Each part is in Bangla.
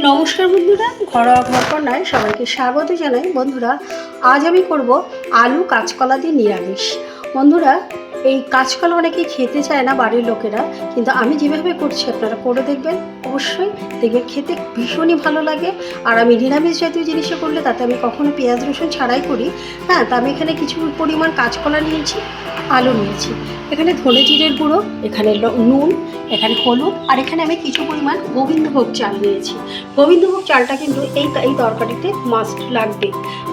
নমস্কার বন্ধুরা, ঘরোয়া ঘরকন্যায় সবাইকে স্বাগত জানাই। বন্ধুরা, আজ আমি করব আলু কাঁচকলা দিয়ে নিরামিষ। বন্ধুরা, এই কাঁচকলা অনেকেই খেতে চায় না বাড়ির লোকেরা, কিন্তু আমি যেভাবে করছি আপনারা করে দেখবেন। অবশ্যই দেখবেন, খেতে ভীষণই ভালো লাগে। আর আমি নিরামিষ জাতীয় জিনিসে করলে তাতে আমি কখনো পেঁয়াজ রসুন ছাড়াই করি। হ্যাঁ তা আমি এখানে কিছু পরিমাণ কাঁচকলা নিয়েছি। আলু নিয়েছি। এখানে ধনে জিরের গুঁড়ো, এখানে নুন, এখানে হলুদ, আর এখানে আমি কিছু পরিমাণ গোবিন্দভোগ চাল নিয়েছি। গোবিন্দভোগ চালটা কিন্তু এই এই তরকারিতে মাস্ট লাগবে।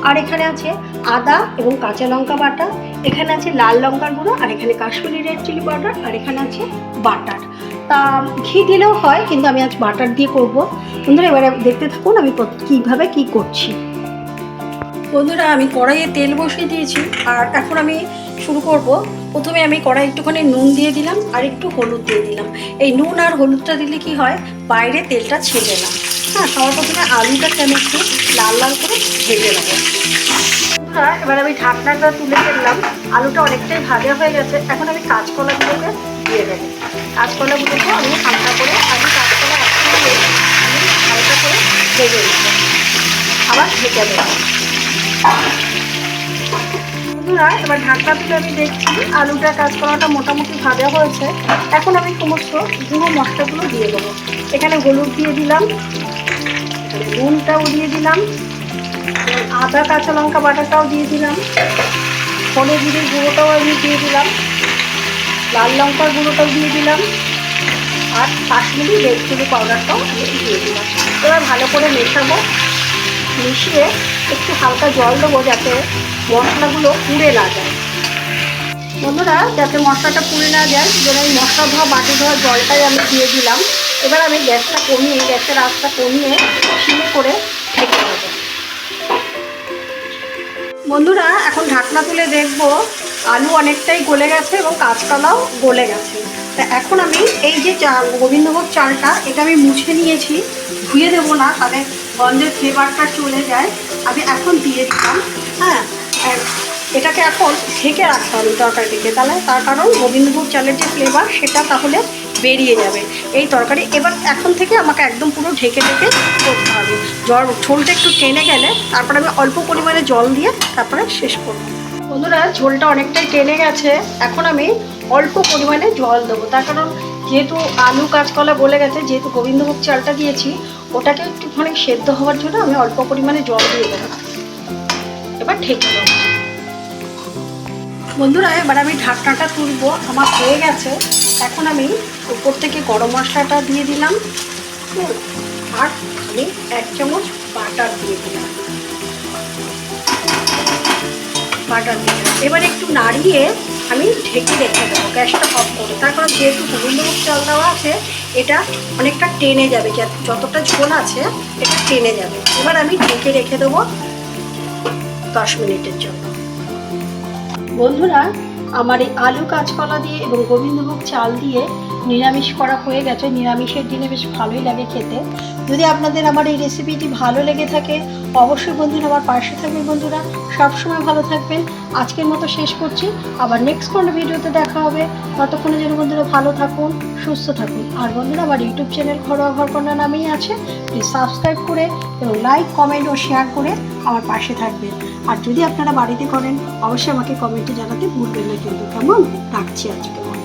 আর এখানে আছে আদা এবং কাঁচা লঙ্কা বাটা, এখানে আছে লাল লঙ্কার গুঁড়ো, আর এখানে কাশ্মীরি রেড চিলি পাউডার আর এখানে আছে বাটার। তা, ঘি দিলেও হয়, কিন্তু আমি আজ বাটার দিয়ে করব। বন্ধুরা, এবারে দেখতে থাকুন আমি কীভাবে কি করছি। বন্ধুরা, আমি কড়াইয়ে তেল বসিয়ে দিয়েছি আর এখন আমি শুরু করব। প্রথমে আমি কড়াই একটুখানি নুন দিয়ে দিলাম আর একটু হলুদ দিয়ে দিলাম। এই নুন আর হলুদটা দিলে কি হয়? বাইরে তেলটা ছেড়ে না। হ্যাঁ সবার প্রথমে আলুটাকে আমি একটু লাল লাল করে ভেজে নেব। এবার আমি ঢাকনাটা তুলে ফেললাম। আলুটা অনেকটাই ভাজা হয়ে গেছে। এখন আমি কাঁচকলাগুলোকে দিয়ে দেবো। কাঁচকলাগুলোকে আমি হালকা করে, আমি কাঁচকলা একসঙ্গে আমি হালকা করে ভেজে নেব। আবার ঢেকে দেবো বন্ধুরা, এবার ঢাকনা তুলে আমি দেখছি আলুটা কাঁচকলাটা মোটামুটি ভাজা হয়েছে। এখন আমি সমস্ত গুঁড়ো মশলাগুলো দিয়ে দেবো। এখানে হলুদ দিয়ে দিলাম, নুনটাও দিয়ে দিলাম, আদা, কাঁচা লঙ্কা বাটাটাও দিয়ে দিলাম ফলে জিরের গুঁড়োটাও আমি দিয়ে দিলাম, লাল লঙ্কার গুঁড়োটাও দিয়ে দিলাম, আর কাশ্মীরি রেড চিলি পাউডারটাও দিয়ে দিলাম। এবার ভালো করে মেশাবো। মিশিয়ে একটু হালকা জল দেবো যাতে মশলাগুলো পুড়ে না যায়। বন্ধুরা, যাতে মশলাটা পুড়ে না যায় যেন আমি মশলা ধোয়া, বাটি ধোয়া জলটাই আমি দিয়ে দিলাম। এবার আমি গ্যাসটা কমিয়ে, গ্যাসের আঁচটা কমিয়ে সিমে করে ঢেকে দেবো। বন্ধুরা, এখন ঢাকনা তুলে দেখব আলু অনেকটাই গলে গেছে এবং কাঁচকলাও গলে গেছে। তা এখন আমি এই যে চা, গোবিন্দভোগ চালটা, এটা আমি মুছে নিয়েছি। ধুয়ে দেবো না, তাহলে গন্ধের ফ্লেভারটা চলে যায়। আমি এখন দিয়ে দিলাম হ্যাঁ? এটাকে এখন ঢেকে রাখতে হবে তরকারিটিকে। তাহলে তার কারণ গোবিন্দভোগ চালের যে ফ্লেভার সেটা তাহলে বেরিয়ে যাবে এই তরকারি। এবার এখন থেকে আমাকে একদম পুরো ঢেকে ঢেকে করতে হবে। জল, ঝোলটা একটু টেনে গেলে, তারপরে আমি অল্প পরিমাণে জল দিয়ে তারপরে শেষ করব। বন্ধুরা, ঝোলটা অনেকটাই টেনে গেছে। এখন আমি অল্প পরিমাণে জল দেবো। তার কারণ যেহেতু আলু কাঁচকলা বলে গেছে, যেহেতু গোবিন্দভোগ চালটা দিয়েছি, ওটাকে একটুখানি সেদ্ধ হওয়ার জন্য আমি অল্প পরিমাণে জল দিয়ে দেবো। এবার ঢেকে দেবো। বন্ধুরা, এবার আমি ঢাকনাটা তুলবো। আমার হয়ে গেছে। এখন আমি উপর থেকে গরম মশলাটা দিয়ে দিলাম। আর আমি এক চামচ বাটার দিয়ে দিলাম। বাটার দিয়ে এবার একটু নাড়িয়ে আমি ঢেকে রেখে দেবো, গ্যাসটা অফ করে তার কারণ যেহেতু গোবিন্দভোগ চাল দেওয়া আছে, এটা অনেকটা টেনে যাবে যতটা ঝোল আছে, এটা টেনে যাবে। এবার আমি ঢেকে রেখে দেবো দশ মিনিটের জন্য। বন্ধুরা, আমার এই আলু কাঁচকলা দিয়ে এবং গোবিন্দভোগ চাল দিয়ে নিরামিষ করা হয়ে গেছে। নিরামিষের দিনে বেশ ভালোই লাগে খেতে। যদি আপনাদের আমার এই রেসিপিটি ভালো লেগে থাকে, অবশ্যই বন্ধুরা আমার পাশে থাকবে বন্ধুরা। সবসময় ভালো থাকবেন। আজকের মতো শেষ করছি। আবার নেক্সট কোনো ভিডিওতে দেখা হবে। ততক্ষণে যেন বন্ধুরা ভালো থাকুন, সুস্থ থাকুন। আর বন্ধুরা আমার ইউটিউব চ্যানেল ঘরোয়া ঘরকন্যা নামেই আছে। প্লিজ সাবস্ক্রাইব করে এবং লাইক কমেন্ট ও শেয়ার করে আমার পাশে থাকবেন। আর যদি আপনারা বাড়িতে করেন, অবশ্যই আমাকে কমেন্টে জানাতে ভুলবেন না কিন্তু। কেমন? রাখছি আজকে।